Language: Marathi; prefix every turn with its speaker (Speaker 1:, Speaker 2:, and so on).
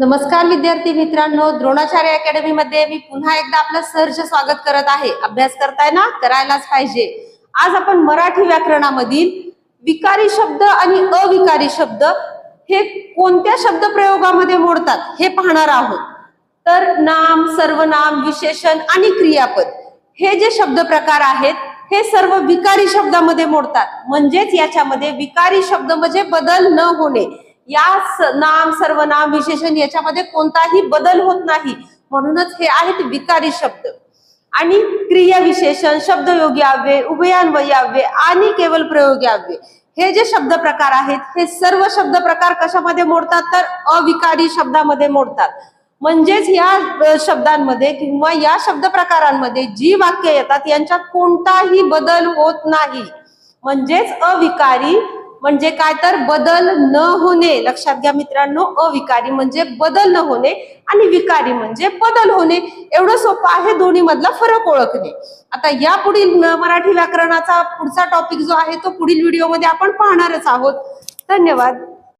Speaker 1: नमस्कार विद्यार्थी मित्रांनो द्रोणाचार्य अकॅडमी मध्ये मी पुन्हा एकदा आपलं सहर्ष स्वागत करत आहे. अभ्यास करताय ना? करायलाच पाहिजे. आज आपण मराठी व्याकरणामधील विकारी शब्द आणि अविकारी शब्द हे कोणत्या शब्द प्रयोगामध्ये मोडतात हे पाहणार आहोत. तर नाम सर्वनाम विशेषण आणि क्रियापद हे जे शब्द प्रकार आहेत हे सर्व विकारी शब्दामध्ये मोडतात. म्हणजेच याच्यामध्ये विकारी शब्द म्हणजे बदल न होणे. या नाम सर्वनाम विशेषण याच्यामध्ये कोणताही बदल होत नाही. म्हणूनच हे आहेत विकारी शब्द. आणि क्रिया विशेषण शब्दयोगी अव्यय उभयान्वयी आणि केवळ प्रयोगी अव्यय. हे जे शब्द प्रकार आहेत हे सर्व शब्द प्रकार कशामध्ये मोडतात? तर अविकारी शब्दामध्ये मोडतात. म्हणजेच या शब्दांमध्ये किंवा या शब्द प्रकारांमध्ये जी वाक्य येतात यांच्यात कोणताही बदल होत नाही. म्हणजेच अविकारी म्हणजे काय तर बदल न होणे लक्षात घ्या मित्रांनो अविकारी म्हणजे बदल न होणे आणि विकारी म्हणजे बदल होणे. एवढं सोपं आहे दोन्ही मधला फरक ओळखणे. आता या पुढील मराठी व्याकरणाचा पुढचा टॉपिक जो आहे तो पुढील व्हिडिओमध्ये आपण पाहणारच आहोत. धन्यवाद.